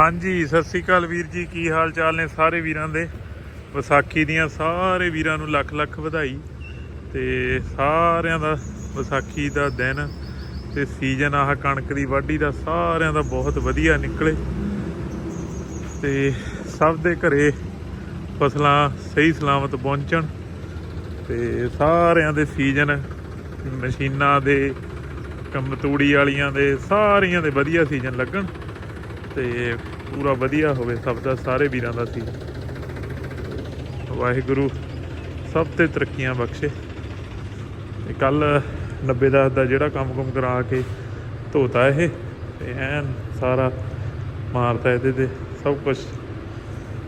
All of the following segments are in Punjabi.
ਹਾਂਜੀ, ਸਤਿ ਸ੍ਰੀ ਅਕਾਲ ਵੀਰ ਜੀ, ਕੀ ਹਾਲ ਚਾਲ ਨੇ ਸਾਰੇ ਵੀਰਾਂ ਦੇ? ਵਿਸਾਖੀ ਦੀਆਂ ਸਾਰੇ ਵੀਰਾਂ ਨੂੰ ਲੱਖ ਲੱਖ ਵਧਾਈ ਤੇ ਸਾਰਿਆਂ ਦਾ ਵਿਸਾਖੀ ਦਾ ਦਿਨ ਤੇ ਸੀਜ਼ਨ ਆਹ ਕਣਕ ਦੀ ਵਾਢੀ ਦਾ ਸਾਰਿਆਂ ਦਾ ਬਹੁਤ ਵਧੀਆ ਨਿਕਲੇ ਤੇ ਸਭ ਦੇ ਘਰੇ ਫਸਲਾਂ ਸਹੀ ਸਲਾਮਤ ਪਹੁੰਚਣ ਤੇ ਸਾਰਿਆਂ ਦੇ ਸੀਜ਼ਨ ਮਸ਼ੀਨਾਂ ਦੇ ਕੰਮ ਤੂੜੀ ਵਾਲੀਆਂ ਦੇ, ਸਾਰੀਆਂ ਦੇ ਵਧੀਆ ਸੀਜ਼ਨ ਲੱਗਣ। ਤੇ ਪੂਰਾ ਵਧੀਆ ਹੋਵੇ, ਸਭ ਦਾ, ਸਾਰੇ ਵੀਰਾਂ ਦਾ ਸੀ। ਵਾਹਿਗੁਰੂ ਸਭ ਤੇ ਤਰੱਕੀਆਂ ਬਖਸ਼ੇ। ਤੇ ਕੱਲ 90 ਦਸ ਦਾ ਜਿਹੜਾ ਕੰਮ ਕੁਮ ਕਰਾ ਕੇ ਧੋਤਾ ਇਹ, ਤੇ ਐਨ ਸਾਰਾ ਮਾਰਤਾ ਇਹਦੇ ਤੇ, ਸਭ ਕੁਝ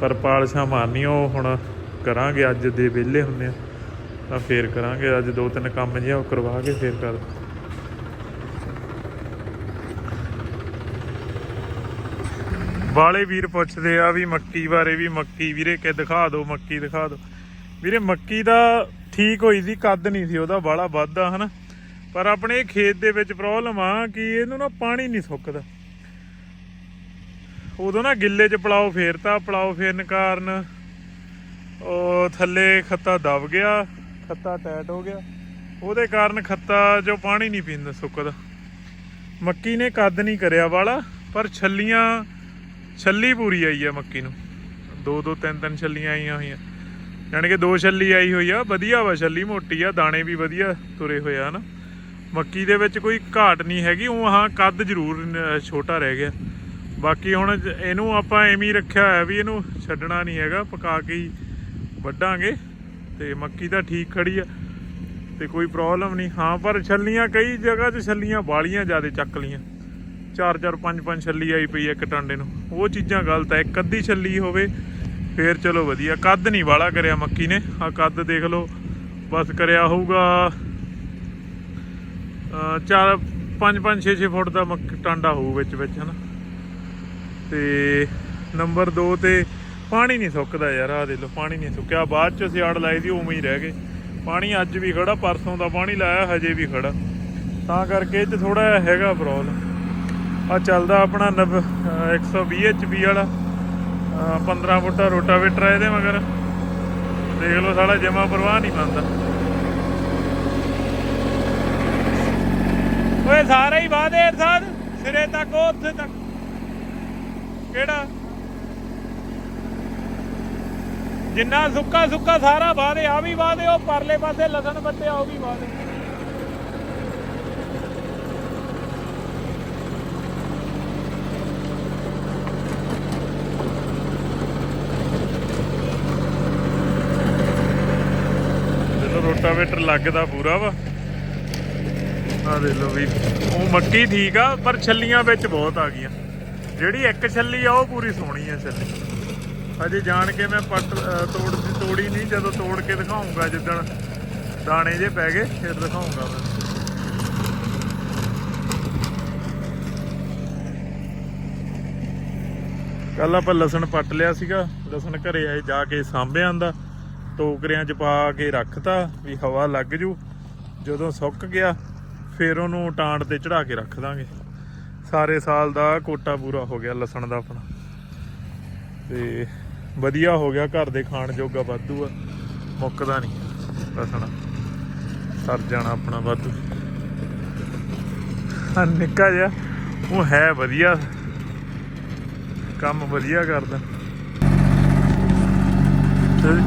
ਪਰ ਪਾਲਸ਼ਾਂ ਮਾਰਨੀ ਉਹ ਹੁਣ ਕਰਾਂਗੇ ਅੱਜ ਦੇ ਵਿਹਲੇ ਹੁੰਨੇ ਆ, ਤਾਂ ਫੇਰ ਕਰਾਂਗੇ, ਅੱਜ ਦੋ ਤਿੰਨ ਕੰਮ ਜਿਹਾ ਉਹ ਕਰਵਾ ਕੇ ਫੇਰ ਕਰ। ਵਾਲੇ ਵੀਰ ਪੁੱਛਦੇ ਆ ਵੀ ਮੱਕੀ ਬਾਰੇ ਵੀ ਮੱਕੀ ਵੀਰੇ ਕਿ ਦਿਖਾ ਦਿਓ, ਮੱਕੀ ਦਿਖਾ ਦਿਓ। ਵੀਰੇ ਮੱਕੀ ਦਾ ਠੀਕ ਹੋਈ ਸੀ, ਕੱਦ ਨਹੀਂ ਸੀ, ਉਹਦਾ ਬਾਲਾ ਵੱਧਦਾ ਹਨਾ। ਪਰ ਆਪਣੇ ਖੇਤ ਦੇ ਵਿੱਚ ਪ੍ਰੋਬਲਮ ਆ ਕਿ ਇਹਨੂੰ ਨਾ ਪਾਣੀ ਨਹੀਂ ਸੁੱਕਦਾ। ਉਦੋਂ ਨਾ ਗਿੱਲੇ 'ਚ ਪਲਾਓ ਫੇਰਤਾ, ਪਲਾਓ ਫੇਰਨ ਕਾਰਨ ਉਹ ਥੱਲੇ ਖੱਤਾ ਦਬ ਗਿਆ, ਖੱਤਾ ਟਾਈਟ ਹੋ ਗਿਆ। ਉਹਦੇ ਕਾਰਨ ਖੱਤਾ ਜੋ ਪਾਣੀ ਨਹੀਂ ਪੀਂਦਾ, ਸੁੱਕਦਾ। ਮੱਕੀ ਨੇ ਕੱਦ ਨਹੀਂ ਕਰਿਆ ਵਾਲਾ, ਪਰ ਛੱਲੀਆਂ ਛੱਲੀ ਪੂਰੀ ਆਈ ਆ ਮੱਕੀ ਨੂੰ। ਦੋ ਦੋ, ਤਿੰਨ ਤਿੰਨ ਛੱਲੀਆਂ ਆਈਆਂ ਹੋਈਆਂ। ਯਾਨੀ ਕਿ ਦੋ ਛੱਲੀ ਆਈ ਹੋਈ ਆ, ਵਧੀਆ ਵਾ ਛੱਲੀ ਮੋਟੀ ਆ, ਦਾਣੇ ਵੀ ਵਧੀਆ ਤੁਰੇ ਹੋਏ ਆ ਨਾ ਮੱਕੀ ਦੇ ਵਿੱਚ ਕੋਈ ਘਾਟ ਨਹੀਂ ਹੈਗੀ ਉਹ ਹਾਂ ਕੱਦ ਜ਼ਰੂਰ ਛੋਟਾ ਰਹਿ ਗਿਆ। ਬਾਕੀ ਹੁਣ ਇਹਨੂੰ ਆਪਾਂ ਐਵੇਂ ਹੀ ਰੱਖਿਆ ਹੋਇਆ ਵੀ ਇਹਨੂੰ ਛੱਡਣਾ ਨਹੀਂ ਹੈਗਾ, ਪਕਾ ਕੇ ਹੀ ਵੱਢਾਂਗੇ। ਤੇ ਮੱਕੀ ਤਾਂ ਠੀਕ ਖੜੀ ਆ, ਤੇ ਕੋਈ ਪ੍ਰੋਬਲਮ ਨਹੀਂ। ਹਾਂ, ਪਰ ਛੱਲੀਆਂ ਕਈ ਜਗ੍ਹਾ 'ਚ ਛੱਲੀਆਂ ਬਾਲੀਆਂ ਜ਼ਿਆਦਾ ਚੱਕ ਲੀਆਂ ਚਾਰ ਚਾਰ, ਪੰਜ ਪੰਜ ਛੱਲੀ ਆਈ ਪਈ ਇੱਕ ਟਾਂਡੇ ਨੂੰ। ਉਹ ਚੀਜ਼ਾਂ ਗਲਤ ਹੈ ਇੱਕ ਅੱਧੀ ਛੱਲੀ ਹੋਵੇ, ਫੇਰ ਚਲੋ ਵਧੀਆ। ਕੱਦ ਨਹੀਂ ਵਾਲਾ ਕਰਿਆ ਮੱਕੀ ਨੇ। ਆ ਕੱਦ ਦੇਖ ਲਓ, ਬਸ ਕਰਿਆ ਹੋਊਗਾ ਚਾਰ, ਪੰਜ ਪੰਜ 6 6 ਫੁੱਟ ਦਾ ਮੱਕ, ਟਾਂਡਾ ਹੋਊ ਵਿੱਚ ਵਿੱਚ, ਹਨਾ। ਤੇ ਨੰਬਰ 2 ਤੇ ਪਾਣੀ ਨਹੀਂ ਸੁੱਕਦਾ ਯਾਰ ਆ ਦੇ ਲਓ, ਪਾਣੀ ਨਹੀਂ ਸੁੱਕਿਆ। ਬਾਅਦ ਚ ਸਿਆੜ ਲਾਈ ਦੀ, ਉਵੇਂ ਹੀ ਰਹਿ ਗਏ। ਪਾਣੀ ਅੱਜ ਵੀ ਖੜਾ, ਪਰਸੋਂ ਦਾ ਪਾਣੀ ਲਾਇਆ, ਹਜੇ ਵੀ ਖੜਾ। ਤਾਂ ਕਰਕੇ ਇਹ ਚ ਥੋੜਾ ਹੈਗਾ ਪ੍ਰੋਬਲਮ ਆ ਚੱਲਦਾ ਆਪਣਾ ਨਵ- 120 HP ਵਾਲਾ। 15 ਫੁੱਟਾ ਰੋਟਾਵੇਟਰ ਆ ਇਹਦੇ ਮਗਰ। ਦੇਖ ਲਓ ਸਾਲਾ, ਜਮਾ ਪਰਵਾਹ ਨਹੀਂ ਮੰਨਦਾ ਓਏ, ਸਾਰੇ ਹੀ ਵਾਦੇ ਇਰਸਾਦ ਸਿਰੇ ਤੱਕ, ਉੱਥੇ ਤੱਕ। ਕਿਹੜਾ? ਜਿੰਨਾ ਸੁੱਕਾ ਸੁੱਕਾ ਸਾਰਾ ਵਾਦੇ ਆ ਵੀ ਵਾਦੇ ਉਹ ਪਰਲੇ ਪਾਸੇ ਲਸਣ ਬੱਤੇ ਆ ਉਹ ਵੀ ਵਾਦੇ ਜਦੋਂ ਰੋਟਾਵੇਟਰ ਲੱਗਦਾ ਪੂਰਾ ਵਾ। ਆ ਦੇ ਲੋ ਵੀ, ਉਹ ਮੱਕੀ ਠੀਕ ਆ, ਪਰ ਛੱਲੀਆਂ ਵਿੱਚ ਬਹੁਤ ਆ ਗਈਆਂ। ਜਿਹੜੀ ਇੱਕ ਛੱਲੀ ਆ, ਉਹ ਪੂਰੀ ਸੋਹਣੀ ਆ ਛੱਲੀ। ਅਜੇ ਜਾਣ ਕੇ ਮੈਂ ਪੱਟ ਤੋੜ ਦੀ ਤੋੜੀ ਨਹੀਂ, ਜਦੋਂ ਤੋੜ ਕੇ ਦਿਖਾਉਂਗਾ, ਜਿੱਦਣ ਦਾਣੇ ਜੇ ਪੈ ਗਏ, ਫਿਰ ਦਿਖਾਉਂਗਾ ਮੈਂ। ਕੱਲ ਆਪਾਂ ਲਸਣ ਪੱਟ ਲਿਆ ਸੀਗਾ। ਲਸਣ ਘਰੇ ਆਏ, ਜਾ ਕੇ ਸਾਂਭਿਆਂ ਦਾ ਟੋਕਰਿਆਂ 'ਚ ਪਾ ਕੇ ਰੱਖਤਾ ਵੀ ਹਵਾ ਲੱਗ ਜੂ। ਜਦੋਂ ਸੁੱਕ ਗਿਆ, ਫਿਰ ਉਹਨੂੰ ਟਾਂਡ ਤੇ ਚੜਾ ਕੇ ਰੱਖ ਦਾਂਗੇ। ਸਾਰੇ ਸਾਲ ਦਾ ਕੋਟਾ ਪੂਰਾ ਹੋ ਗਿਆ ਲਸਣ ਦਾ ਆਪਣਾ। ਤੇ ਵਧੀਆ ਹੋ ਗਿਆ, ਘਰ ਦੇ ਖਾਣ ਜੋਗਾ ਵਾਧੂ ਆ। ਮੁੱਕਦਾ ਨਹੀਂ ਲਸਣ। ਸਰ ਜਾਣਾ ਆਪਣਾ ਵਾਧੂ। ਆ ਨਿੱਕਾ ਜਿਹਾ, ਉਹ ਹੈ ਵਧੀਆ। ਕੰਮ ਵਧੀਆ ਕਰਦਾ। ਚੱਲ।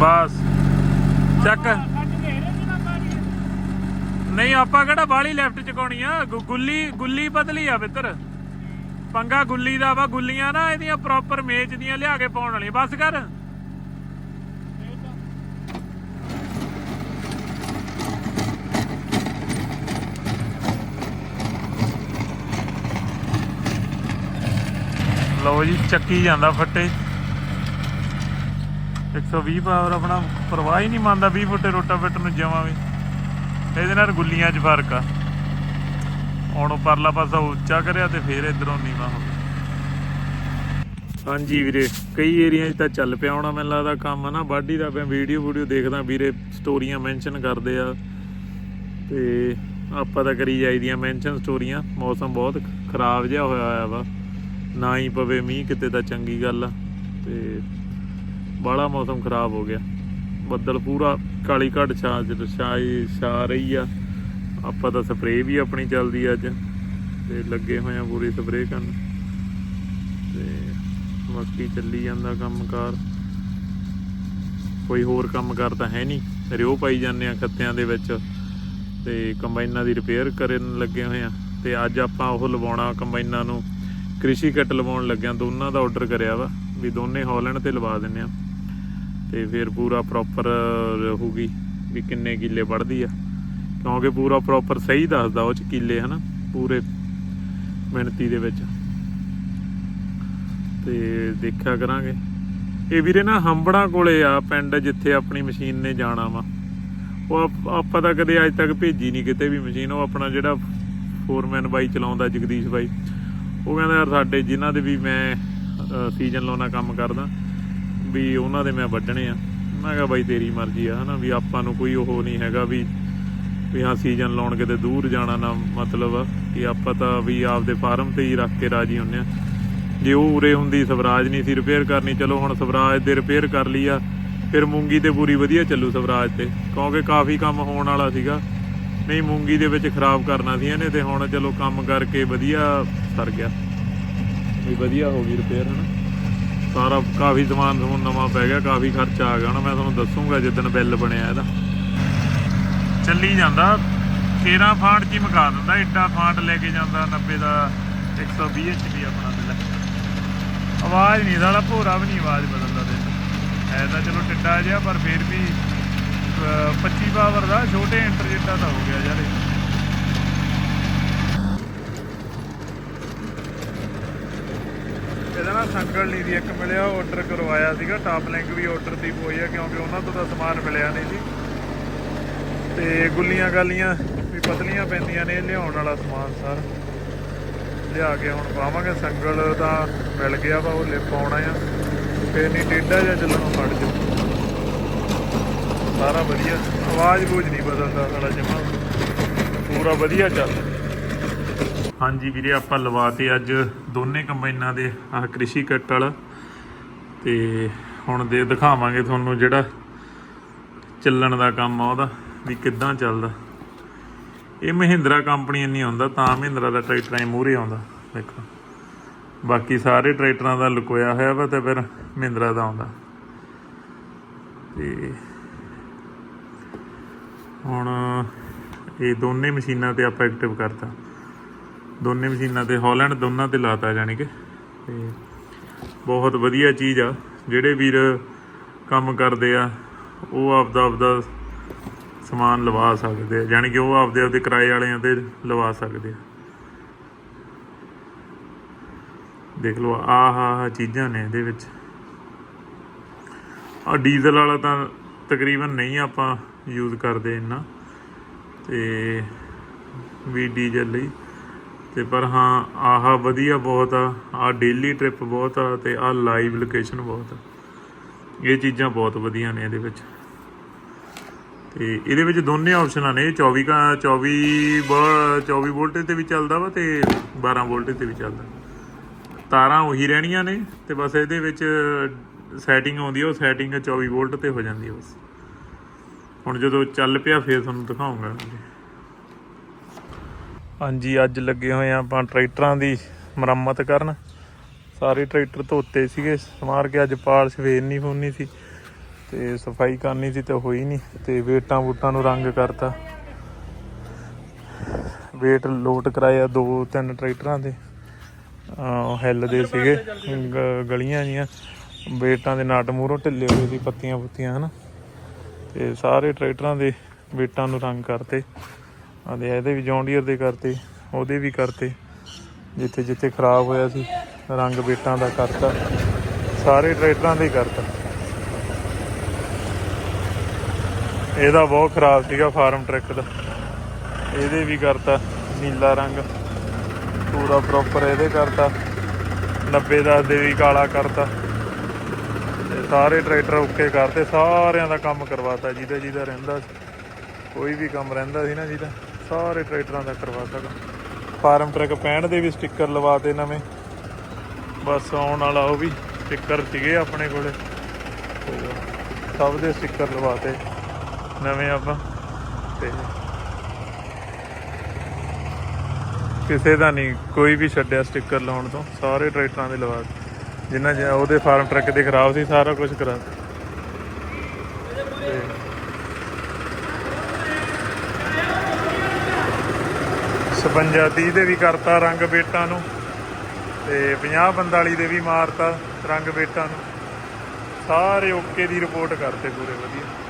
ਬਸ। ਚੱਕ। ਨਹੀਂ, ਆਪਾਂ ਕਿਹੜਾ ਬਾਲੀ ਲੈਫਟ ਚਕਾਉਣੀ ਆ? ਗੁੱਲੀ ਗੁੱਲੀ ਬਦਲੀ ਆ ਬਿੱਤਰ ਪੰਗਾ ਗੁੱਲੀ ਦਾ ਵਾ, ਗੁੱਲੀਆਂ ਨਾ ਇਹਦੀਆਂ ਪ੍ਰੋਪਰ ਮੇਚ ਦੀਆਂ ਲਿਆ ਕੇ ਪਾਉਣ ਵਾਲੀਆਂ। ਬਸ ਕਰ। ਲਓ ਜੀ, ਚੱਕੀ ਜਾਂਦਾ ਫੱਟੇ। 120 ਪਾਵਰ ਆਪਣਾ ਪਰਵਾਹ ਹੀ ਨਹੀਂ ਮੰਨਦਾ 20 ਫੁੱਟੇ ਰੋਟਾਵੇਟਰ ਨੂੰ ਜਮਾਂ ਵੀ। ਇਹਦੇ ਨਾਲ ਗੁੱਲੀਆਂ 'ਚ ਫ਼ਰਕ ਆ। ਹੁਣ ਪਰਲਾ ਪਾਸਾ ਉੱਚਾ ਕਰਿਆ ਤੇ ਫੇਰ ਇਧਰੋਂ ਨੀਵਾ ਹੋ ਗਿਆ। ਹਾਂਜੀ ਵੀਰੇ, ਕਈ ਏਰੀਆ 'ਚ ਤਾਂ ਚੱਲ ਪਿਆ ਹੋਣਾ ਮੈਨੂੰ ਲੱਗਦਾ ਕੰਮ ਨਾ ਬਾਡੀ ਦਾ ਮੈਂ ਵੀਡੀਓ ਵੀਡੀਓ ਦੇਖਦਾ ਵੀਰੇ, ਸਟੋਰੀਆਂ ਮੈਂਸ਼ਨ ਕਰਦੇ ਆ। ਤੇ ਆਪਾਂ ਤਾਂ ਕਰੀ ਜਾਈਦੀਆਂ ਮੈਂਸ਼ਨ ਸਟੋਰੀਆਂ, ਮੌਸਮ ਬਹੁਤ ਖਰਾਬ ਜਿਹਾ ਹੋਇਆ ਹੋਇਆ ਵਾ। ਨਾ ਹੀ ਪਵੇ ਮੀਂਹ, ਕਿਤੇ ਤਾਂ ਚੰਗੀ ਗੱਲ ਆ। ਤੇ ਬਾਹਲਾ ਮੌਸਮ ਖਰਾਬ ਹੋ ਗਿਆ। ਬੱਦਲ ਪੂਰਾ ਕਾਲੀ ਘੜ ਛਾ ਛਾਈ ਛਾ ਰਹੀ ਆ। ਆਪਾਂ ਤਾਂ ਸਪਰੇਅ ਵੀ ਆਪਣੀ ਚੱਲਦੀ ਅੱਜ। ਤੇ ਲੱਗੇ ਹੋਏ ਆ ਪੂਰੀ ਸਪਰੇਅ ਕਰਨ। ਤੇ ਬਾਕੀ ਚੱਲੀ ਜਾਂਦਾ ਕੰਮਕਾਰ। ਕੋਈ ਹੋਰ ਕੰਮਕਾਰ ਤਾਂ ਹੈ ਨਹੀਂ। ਰਿਓ ਪਾਈ ਜਾਂਦੇ ਆ ਖੱਤਿਆਂ ਦੇ ਵਿੱਚ। ਤੇ ਕੰਬਾਈਨਾਂ ਦੀ ਰਿਪੇਅਰ ਕਰਨ ਲੱਗੇ ਹੋਏ ਆ। ਤੇ ਅੱਜ ਆਪਾਂ ਉਹ ਲਵਾਉਣਾ ਕੰਬਾਈਨਾਂ ਨੂੰ। ਕ੍ਰਿਸ਼ੀ ਕੱਟ ਲਵਾਉਣ ਲੱਗਿਆ ਦੋਨਾਂ ਦਾ ਆਰਡਰ ਕਰਿਆ ਵਾ। ਵੀ ਦੋਨੇ ਹਾਲੈਂਡ ਤੇ ਲਵਾ ਦਿੰਨੇ ਆ। ਤੇ ਫਿਰ ਪੂਰਾ ਪ੍ਰੋਪਰ ਰਹੂਗੀ ਵੀ ਕਿੰਨੇ ਕਿੱਲੇ ਵੜਦੀ ਆ। ਕਿਉਂਕਿ ਪੂਰਾ ਪ੍ਰੋਪਰ ਸਹੀ ਦੱਸਦਾ ਉਹ ਚ ਕਿੱਲੇ, ਹਨਾ, ਪੂਰੇ ਮਿਣਤੀ ਦੇ ਵਿੱਚ। ਤੇ ਦੇਖਿਆ ਕਰਾਂਗੇ। ਇਹ ਵੀਰੇ ਨਾ ਹੰਬੜਾ ਕੋਲੇ ਆ ਪਿੰਡ ਜਿੱਥੇ ਆਪਣੀ ਮਸ਼ੀਨ ਨੇ ਜਾਣਾ ਵਾ। ਉਹ ਆਪਾਂ ਤਾਂ ਕਦੇ ਅੱਜ ਤੱਕ ਭੇਜੀ ਨਹੀਂ ਕਿਤੇ ਵੀ ਮਸ਼ੀਨ। ਉਹ ਆਪਣਾ ਜਿਹੜਾ ਫੋਰਮੈਨ ਬਾਈ ਚਲਾਉਂਦਾ, ਜਗਦੀਸ਼ ਬਾਈ। ਉਹ ਕਹਿੰਦਾ ਯਾਰ ਸਾਡੇ ਜਿਨ੍ਹਾਂ ਦੇ ਵੀ ਮੈਂ ਸੀਜ਼ਨ ਲਾਉਣਾ ਕੰਮ ਕਰਦਾ ਵੀ ਉਹਨਾਂ ਦੇ ਮੈਂ ਵੱਢਣੇ ਆ। ਮੈਂ ਕਿਹਾ ਬਾਈ ਤੇਰੀ ਮਰਜ਼ੀ ਆ, ਹਨਾ, ਵੀ ਆਪਾਂ ਨੂੰ ਕੋਈ ਉਹ ਨਹੀਂ ਹੈਗਾ ਵੀ ਵੀ ਹਾਂ ਸੀਜ਼ਨ ਲਾਉਣ ਕਿਤੇ ਦੂਰ ਜਾਣਾ ਨਾ ਮਤਲਬ ਆ ਕਿ ਆਪਾਂ ਤਾਂ ਵੀ ਆਪਦੇ ਫਾਰਮ ਤੇ ਹੀ ਰੱਖ ਕੇ ਰਾਜੀ ਹੁੰਨੇ ਆ। ਜੇ ਉਹ ਉਰੇ ਹੁੰਦੀ, ਸਵਰਾਜ ਨਹੀਂ ਸੀ ਰਿਪੇਅਰ ਕਰਨੀ, ਚਲੋ ਹੁਣ ਸਵਰਾਜ ਦੇ ਰਿਪੇਅਰ ਕਰ ਲਈ ਆ, ਫਿਰ ਮੂੰਗੀ ਤੇ ਪੂਰੀ ਵਧੀਆ ਚੱਲੂ ਸਵਰਾਜ ਤੇ। ਕਿਉਂਕਿ ਕਾਫੀ ਕੰਮ ਹੋਣ ਵਾਲਾ ਸੀਗਾ। ਨਹੀਂ, ਮੂੰਗੀ ਦੇ ਵਿੱਚ ਖਰਾਬ ਕਰਨਾ ਸੀ ਇਹਨੇ ਤੇ ਹੁਣ ਚਲੋ ਕੰਮ ਕਰਕੇ ਵਧੀਆ ਸਰ ਗਿਆ। ਵੀ ਵਧੀਆ ਹੋ ਗਈ ਰਿਪੇਅਰ ਹਨਾ। ਸਾਰਾ ਕਾਫੀ ਸਮਾਨ ਸਮੂਨ ਨਵਾਂ ਪੈ ਗਿਆ ਕਾਫੀ ਖਰਚਾ ਆ ਗਿਆ। ਹੁਣ ਮੈਂ ਤੁਹਾਨੂੰ ਦੱਸੂਗਾ ਜਿੱਦਣ ਬਿੱਲ ਬਣਿਆ ਇਹਦਾ। ਚੱਲੀ ਜਾਂਦਾ 13 ਫਾਂਟ ਚ ਮਕਾ ਦਿੰਦਾ ਏਡਾ ਫਾਂਟ ਲੈ ਕੇ ਜਾਂਦਾ 90 ਦਾ 120 ਐਚਪੀ ਆਪਣਾ ਬਿੱਲ। ਆਵਾਜ਼ ਨਹੀਂ ਸਾਲਾ ਭੋਰਾ ਵੀ ਨਹੀਂ ਆਵਾਜ਼ ਬਦਲਦਾ ਤੇ ਹੈ ਤਾਂ ਚਲੋ ਟਿੱਡਾ ਜਿਹਾ ਪਰ ਫਿਰ ਵੀ ਅਹ, 25 ਪਾਵਰ ਦਾ ਛੋਟੇ ਇੰਟਰ ਜਿੱਡਾ ਤਾਂ ਹੋ ਗਿਆ ਯਾਰ ਇਹ। ਨਾ ਸੰਗਲ ਨਹੀਂ ਦੀ ਇੱਕ ਮਿਲਿਆ ਆਰਡਰ ਕਰਵਾਇਆ ਸੀਗਾ। ਟਾਪ ਲਿੰਕ ਵੀ ਆਰਡਰ ਦੀ ਹੋਈ ਆ, ਕਿਉਂਕਿ ਉਹਨਾਂ ਤੋਂ ਤਾਂ ਸਮਾਨ ਮਿਲਿਆ ਨਹੀਂ ਸੀ। ਤੇ ਗੁੱਲੀਆਂ ਗਾਲੀਆਂ ਵੀ ਪਤਲੀਆਂ ਪੈਂਦੀਆਂ ਨੇ ਲਿਆਉਣ ਵਾਲਾ ਸਮਾਨ ਸਾਰਾ। ਲਿਆ ਕੇ ਹੁਣ ਪਾਵਾਂਗੇ, ਸੰਗਲ ਤਾਂ ਮਿਲ ਗਿਆ ਵਾ, ਉਹ ਲੈ ਪਾਉਣਾ ਆ। ਫੇਰ ਨਹੀਂ ਟੇਡਾ ਜਿਹਾ ਚੱਲਣ, ਫੜ ਜਾ। ਸਾਰਾ ਵਧੀਆ। ਆਵਾਜ਼ ਬੂਝ ਨਹੀਂ ਬਦਲਦਾ ਸਾਡਾ ਜਮਾ। ਪੂਰਾ ਵਧੀਆ ਚੱਲਦਾ ਹਾਂਜੀ ਵੀਰੇ, ਆਪਾਂ ਲਵਾਤੇ ਅੱਜ ਦੋਨੇ ਕੰਬਾਈਨਾਂ ਦੇ, ਆਹ ਕ੍ਰਿਸ਼ੀ ਕੱਟ ਵਾਲਾ। ਤੇ ਹੁਣ ਦੇ ਦਿਖਾਵਾਂਗੇ ਤੁਹਾਨੂੰ ਜਿਹੜਾ ਚੱਲਣ ਦਾ ਕੰਮ ਆ ਉਹਦਾ, ਵੀ ਕਿੱਦਾਂ ਚੱਲਦਾ। ਇਹ ਮਹਿੰਦਰਾ ਕੰਪਨੀ ਨਹੀਂ ਆਉਂਦਾ, ਤਾਂ ਮਹਿੰਦਰਾ ਦਾ ਟਰੈਕਟਰ ਐ ਮੂਹਰੇ ਆਉਂਦਾ, ਦੇਖੋ। ਬਾਕੀ ਸਾਰੇ ਟਰੈਕਟਰਾਂ ਦਾ ਲੁਕੋਇਆ ਹੋਇਆ ਵਾ ਤੇ ਫਿਰ ਮਹਿੰਦਰਾ ਦਾ ਆਉਂਦਾ। ਤੇ ਹੁਣ ਇਹ ਦੋਨੇ ਮਸ਼ੀਨਾਂ ਤੇ ਆਪਾਂ ਐਕਟਿਵ ਕਰਤਾ। ਦੋਨੇ ਮਸ਼ੀਨਾਂ ਤੇ, ਹਾਲੈਂਡ ਦੋਨਾਂ ਤੇ ਲਾਤਾ ਜਾਣੀ ਕਿ। ਤੇ ਬਹੁਤ ਵਧੀਆ ਚੀਜ਼ ਆ। ਜਿਹੜੇ ਵੀਰ ਕੰਮ ਕਰਦੇ ਆ, ਉਹ ਆਪਦਾ ਆਪਦਾ ਸਮਾਨ ਲਵਾ ਸਕਦੇ ਆ। ਯਾਨੀ ਕਿ ਉਹ ਆਪਦੇ ਆਪਦੇ ਕਿਰਾਏ ਵਾਲਿਆਂ ਤੇ ਲਵਾ ਸਕਦੇ ਆ। ਦੇਖ ਲਓ, ਆਹ ਆਹ ਚੀਜ਼ਾਂ ਨੇ ਇਹਦੇ ਵਿੱਚ। ਆ ਡੀਜ਼ਲ ਵਾਲਾ ਤਾਂ ਤਕਰੀਬਨ ਨਹੀਂ ਆਪਾਂ ਯੂਜ਼ ਕਰਦੇ ਇੰਨਾ। ਤੇ ਵੀ ਡੀਜ਼ਲ ਲਈ। ਤੇ ਪਰ ਹਾਂ, ਆਹ ਵਧੀਆ ਬਹੁਤ ਆ ਆ ਡੇਲੀ ਟ੍ਰਿਪ ਬਹੁਤ ਆ ਤੇ ਆ ਲਾਈਵ ਲੋਕੇਸ਼ਨ ਬਹੁਤ ਆ। ਇਹ ਚੀਜ਼ਾਂ ਬਹੁਤ ਵਧੀਆ ਨੇ ਇਹਦੇ ਵਿੱਚ। ਤੇ ਇਹਦੇ ਵਿੱਚ ਦੋਨੇ ਆਪਸ਼ਨਾਂ ਨੇ 24 ਕਾ 24 ਬ- 24 ਵੋਲਟੇਜ ਤੇ ਵੀ ਚੱਲਦਾ ਵਾ ਤੇ 12 ਵੋਲਟੇਜ ਤੇ ਵੀ ਚੱਲਦਾ। ਤਾਰਾਂ ਉਹੀ ਰਹਿਣੀਆਂ ਨੇ ਤੇ ਬਸ ਇਹਦੇ ਵਿੱਚ ਸੈਟਿੰਗ ਆਉਂਦੀ ਆ, ਉਹ ਸੈਟਿੰਗ 24 ਵੋਲਟ ਤੇ ਹੋ ਜਾਂਦੀ ਆ ਬਸ। ਹੁਣ ਜਦੋਂ ਚੱਲ ਪਿਆ, ਫੇਰ ਤੁਹਾਨੂੰ ਦਿਖਾਉਂਗਾ। ਹਾਂਜੀ, ਅੱਜ ਲੱਗੇ ਹੋਏ ਆ ਆਪਾਂ ਟਰੈਕਟਰਾਂ ਦੀ ਮੁਰੰਮਤ ਕਰਨ। ਸਾਰੇ ਟਰੈਕਟਰ ਧੋਤੇ ਸੀਗੇ, ਸਮਾਰ ਕੇ ਅੱਜ ਸਵੇਰ ਨਹੀਂ ਹੋਣੀ ਸੀ। ਤੇ ਸਫ਼ਾਈ ਕਰਨੀ ਸੀ ਤੇ ਹੋਈ ਨਹੀਂ, ਤੇ ਵੇਟਾਂ ਵੂਟਾਂ ਨੂੰ ਰੰਗ ਕਰਤਾ। ਵੇਟ ਲੋਟ ਕਰਾਇਆ ਦੋ ਤਿੰਨ ਟਰੈਕਟਰਾਂ ਦੇ। ਅਹ ਹੈਲ ਦੇ ਸੀਗੇ, ਗ- ਗਲੀਆਂ ਜੀਆਂ। ਵੇਟਾਂ ਦੇ ਨਾਟ ਮੂਹਰੋਂ ਢਿੱਲੇ ਹੋਏ ਸੀ ਪੱਤੀਆਂ ਪੁੱਤੀਆਂ ਹਨਾ। ਤੇ ਸਾਰੇ ਟਰੈਕਟਰਾਂ ਦੇ ਵੇਟਾਂ ਨੂੰ ਰੰਗ ਕਰਤੇ। ਆਦੇ ਇਹਦੇ ਵੀ ਜੌਂਡੀਅਰ ਦੇ ਕਰਤੇ, ਉਹਦੇ ਵੀ ਕਰਤੇ, ਜਿੱਥੇ ਜਿੱਥੇ ਖਰਾਬ ਹੋਇਆ ਸੀ, ਰੰਗ ਬੇਟਾਂ ਦਾ ਕਰਤਾ, ਸਾਰੇ ਟਰੈਕਟਰਾਂ ਦੇ ਕਰਤਾ। ਇਹਦਾ ਬਹੁਤ ਖਰਾਬ ਸੀਗਾ ਫਾਰਮ ਟਰੈਕ ਦਾ। ਇਹਦੇ ਵੀ ਕਰਤਾ, ਨੀਲਾ ਰੰਗ, ਪੂਰਾ ਪ੍ਰੋਪਰ ਇਹਦੇ ਕਰਤਾ 90 ਦਾ ਦੇ ਵੀ ਕਾਲਾ ਕਰਤਾ। ਤੇ ਸਾਰੇ ਟਰੈਕਟਰ ਓਕੇ ਕਰਤੇ, ਸਾਰਿਆਂ ਦਾ ਕੰਮ ਕਰਵਾਤਾ, ਜਿਹਦਾ ਜਿਹਦਾ ਰਹਿੰਦਾ ਸੀ। ਕੋਈ ਵੀ ਕੰਮ ਰਹਿੰਦਾ ਸੀ ਨਾ ਜਿਹਦਾ। ਸਾਰੇ ਟਰੈਕਟਰਾਂ ਦਾ ਕਰਵਾ ਕੰਮ ਫਾਰਮ ਟਰੱਕ 65 ਦੇ ਵੀ ਸਟicker ਲਵਾਤੇ ਨਵੇਂ। ਬਸ ਆਉਣ ਵਾਲਾ ਉਹ ਵੀ ਸਟicker ਸੀਗੇ ਆਪਣੇ ਕੋਲੇ। ਸਭ ਦੇ ਸਟicker ਲਵਾਤੇ ਨਵੇਂ ਆਪਾਂ। ਤੇ ਕਿਸੇ ਦਾ ਨਹੀਂ, ਕੋਈ ਵੀ ਛੱਡਿਆ ਸਟicker ਲਾਉਣ ਤੋਂ, ਸਾਰੇ ਟਰੈਕਟਰਾਂ ਦੇ ਲਵਾ ਦਿੱਤੇ ਜਿੰਨਾ ਉਹਦੇ ਫਾਰਮ ਟਰੱਕ ਦੇ ਖਰਾਬ ਸੀ, ਸਾਰਾ ਕੁਝ ਕਰਾ ਦਿੱਤਾ ਤੇ 56 30 ਦੇ ਵੀ ਕਰਤਾ ਰੰਗ ਬੇਟਾਂ ਨੂੰ ਤੇ 50 45 ਦੇ ਵੀ ਮਾਰਤਾ ਰੰਗ ਬੇਟਾਂ ਨੂੰ। ਸਾਰੇ ਓਕੇ ਦੀ ਰਿਪੋਰਟ ਕਰਤੇ ਪੂਰੇ ਵਧੀਆ।